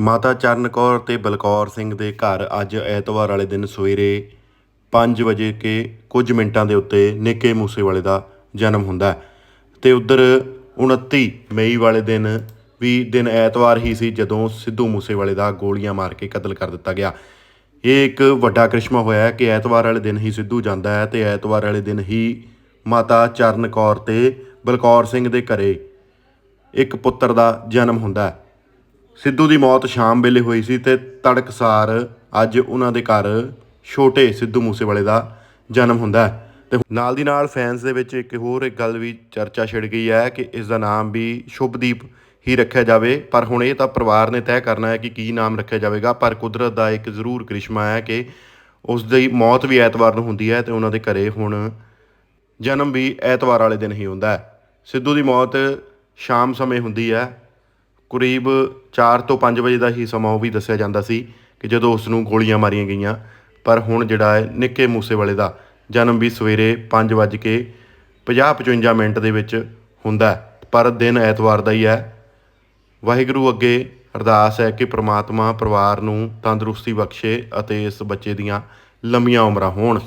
ਮਾਤਾ ਚਰਨ ਕੌਰ ਤੇ ਬਲਕੌਰ ਸਿੰਘ ਦੇ ਘਰ ਅੱਜ ਐਤਵਾਰ ਵਾਲੇ ਦਿਨ ਸਵੇਰੇ 5 ਵਜੇ ਕੇ ਕੁਝ ਮਿੰਟਾਂ ਦੇ ਉੱਤੇ ਨਿੱਕੇ ਮੂਸੇਵਾਲੇ ਦਾ ਜਨਮ ਹੁੰਦਾ ਹੈ। ਤੇ ਉਧਰ 29 ਮਈ ਵਾਲੇ ਦਿਨ ਵੀ ਦਿਨ ਐਤਵਾਰ ਹੀ ਸੀ ਜਦੋਂ ਸਿੱਧੂ ਮੂਸੇਵਾਲੇ ਦਾ ਗੋਲੀਆਂ ਮਾਰ ਕੇ ਕਤਲ ਕਰ ਦਿੱਤਾ ਗਿਆ। ਇਹ ਇੱਕ ਵੱਡਾ ਕ੍ਰਿਸ਼ਮਾ ਹੋਇਆ ਹੈ ਕਿ ਐਤਵਾਰ ਵਾਲੇ ਦਿਨ ਹੀ ਸਿੱਧੂ ਜਾਂਦਾ ਹੈ ਤੇ ਐਤਵਾਰ ਵਾਲੇ ਦਿਨ ਹੀ ਮਾਤਾ ਚਰਨ ਕੌਰ ਤੇ ਬਲਕੌਰ ਸਿੰਘ ਦੇ ਘਰੇ ਇੱਕ ਪੁੱਤਰ ਦਾ ਜਨਮ ਹੁੰਦਾ ਹੈ। ਸਿੱਧੂ ਦੀ ਮੌਤ ਸ਼ਾਮ ਵੇਲੇ ਹੋਈ ਸੀ ਤੇ ਤੜਕਸਾਰ ਅੱਜ ਉਹਨਾਂ ਦੇ ਘਰ ਛੋਟੇ ਸਿੱਧੂ ਮੂਸੇਵਾਲੇ ਦਾ ਜਨਮ ਹੁੰਦਾ ਹੈ। ਤੇ ਨਾਲ ਦੀ ਨਾਲ ਫੈਨਸ ਦੇ ਵਿੱਚ ਇੱਕ ਹੋਰ ਇੱਕ ਗੱਲ ਵੀ ਚਰਚਾ ਛਿੜ ਗਈ ਹੈ ਕਿ ਇਸ ਦਾ ਨਾਮ ਵੀ ਸ਼ੁਭਦੀਪ ਹੀ ਰੱਖਿਆ ਜਾਵੇ। ਪਰ ਹੁਣ ਇਹ ਤਾਂ ਪਰਿਵਾਰ ਨੇ ਤੈਅ ਕਰਨਾ ਹੈ ਕਿ ਕੀ ਨਾਮ ਰੱਖਿਆ ਜਾਵੇਗਾ। ਪਰ ਕੁਦਰਤ ਦਾ ਇੱਕ ਜ਼ਰੂਰ ਕ੍ਰਿਸ਼ਮਾ ਹੈ ਕਿ ਉਸ ਦੀ ਮੌਤ ਵੀ ਐਤਵਾਰ ਨੂੰ ਹੁੰਦੀ ਹੈ ਤੇ ਉਹਨਾਂ ਦੇ ਘਰੇ ਹੁਣ ਜਨਮ ਵੀ ਐਤਵਾਰ ਵਾਲੇ ਦਿਨ ਹੀ ਹੁੰਦਾ ਹੈ। ਸਿੱਧੂ ਦੀ ਮੌਤ ਸ਼ਾਮ ਸਮੇਂ ਹੁੰਦੀ ਹੈ। ਕਰੀਬ 4 ਤੋਂ 5 ਵਜੇ ਦਾ ਹੀ ਸਮਾਂ ਉਹ ਵੀ ਦੱਸਿਆ ਜਾਂਦਾ ਸੀ ਕਿ ਜਦੋਂ ਉਸ ਨੂੰ ਗੋਲੀਆਂ ਮਾਰੀਆਂ ਗਈਆਂ। ਪਰ ਹੁਣ ਜਿਹੜਾ ਹੈ ਨਿੱਕੇ ਮੂਸੇਵਾਲੇ ਦਾ ਜਨਮ ਵੀ ਸਵੇਰੇ 5 ਵੱਜ ਕੇ 50 55 ਮਿੰਟ ਦੇ ਵਿੱਚ ਹੁੰਦਾ ਪਰ ਦਿਨ ਐਤਵਾਰ ਦਾ ਹੀ ਹੈ। ਵਾਹਿਗੁਰੂ ਅੱਗੇ ਅਰਦਾਸ ਹੈ ਕਿ ਪ੍ਰਮਾਤਮਾ ਪਰਿਵਾਰ ਨੂੰ ਤੰਦਰੁਸਤੀ ਬਖਸ਼ੇ ਅਤੇ ਇਸ ਬੱਚੇ ਦੀਆਂ ਲੰਮੀਆਂ ਉਮਰਾਂ ਹੋਣ।